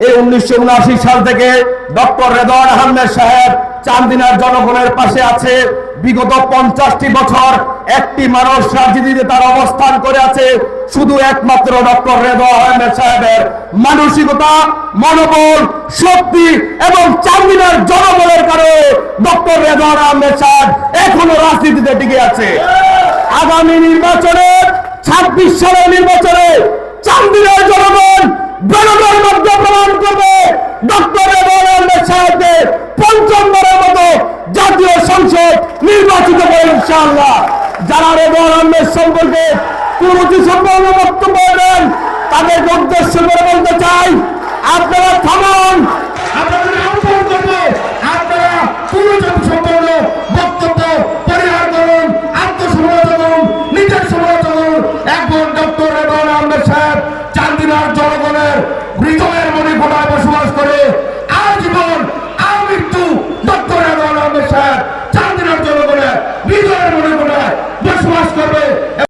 এই উনিশশো উনআশি সাল থেকে ডক্টর রেদওয়ান আহমেদ সাহেব চান্দিনার জনগণের পাশে আছে। বিগত পঞ্চাশটি বছর একটি মানুষ রাজনীতিতে তার অবস্থান করে আছে। শুধু একমাত্র ডক্টর রেদওয়ান আহমেদ সাহেবের মানসিকতা, মনোবল, শক্তি এবং চান্দিনার জনগণের কারণে ডক্টর রেদওয়ান আহমেদ সাহেব এখনও রাজনীতিতে টিকে আছে। আগামী নির্বাচনে, ছাব্বিশ সালের নির্বাচনে চান্দিনার জনগণ করবে ডক্টর রেবনের সাহেবকে পঞ্চমবারের মতো জাতীয় সংসদ নির্বাচিত করে, ইনশাআল্লাহ। যারা রেবন আহমেদ সম্পর্কে কুরুচি সম্পর্ক হৃদয়ের মনে গোড়ায়